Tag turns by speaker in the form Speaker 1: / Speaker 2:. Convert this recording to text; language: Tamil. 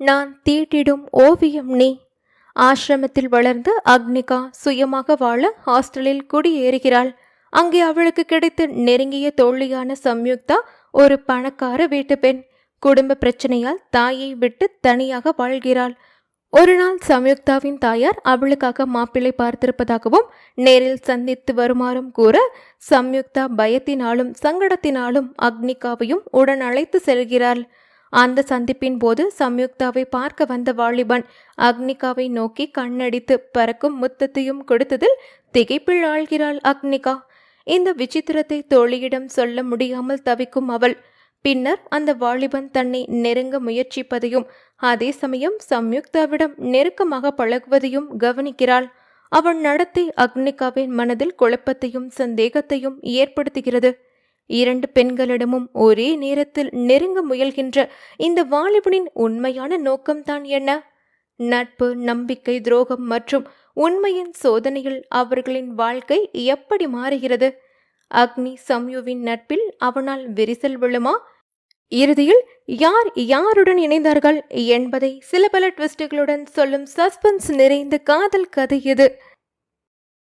Speaker 1: நான் தீட்டிடும் ஓவியம் நீ. ஆசிரமத்தில் வளர்ந்து அக்னிகா சுயமாக வாழ ஹாஸ்டலில் குடியேறுகிறாள். அங்கே அவளுக்கு கிடைத்த நெருங்கிய தோழியான சம்யுக்தா ஒரு பணக்கார வீட்டு பெண். குடும்ப பிரச்சனையால் தாயை விட்டு தனியாக வாழ்கிறாள். ஒரு நாள் சம்யுக்தாவின் தாயார் அவளுக்காக மாப்பிள்ளை பார்த்திருப்பதாகவும் நேரில் சந்தித்து வருமாறும் கூற சம்யுக்தா பயத்தினாலும் சங்கடத்தினாலும் அக்னிகாவையும் உடன் அழைத்து செல்கிறாள். அந்த சந்திப்பின் போது சம்யுக்தாவை பார்க்க வந்த வாலிபன் அக்னிகாவை நோக்கி கண்ணடித்து பறக்கும் முத்தத்தையும் கொடுத்ததில் திகைப்பில் ஆழ்கிறாள் அக்னிகா. இந்த விசித்திரத்தை தோழியிடம் சொல்ல முடியாமல் தவிக்கும் அவள். பின்னர் அந்த வாலிபன் தன்னை நெருங்க முயற்சிப்பதையும் அதே சமயம் சம்யுக்தாவிடம் நெருக்கமாக பழகுவதையும் கவனிக்கிறாள். அவன் நடத்தை அக்னிகாவின் மனதில் குழப்பத்தையும் சந்தேகத்தையும் ஏற்படுத்துகிறது. இரண்டு பெண்களிடமும் ஒரே நேரத்தில் நெருங்க முயல்கின்ற இந்த வாலிபனின் உண்மையான நோக்கம்தான் என்ன? நட்பு நம்பிக்கை துரோகம் மற்றும் உண்மையின் சோதனையில் அவர்களின் வாழ்க்கை எப்படி மாறுகிறது? அக்னி சம்யுவின் நட்பில் அவனால் விரிசல் விழுமா? இறுதியில் யார் யாருடன் இணைந்தார்கள் என்பதை சில பல ட்விஸ்டுகளுடன் சொல்லும் சஸ்பென்ஸ் நிறைந்த காதல் கதை இது.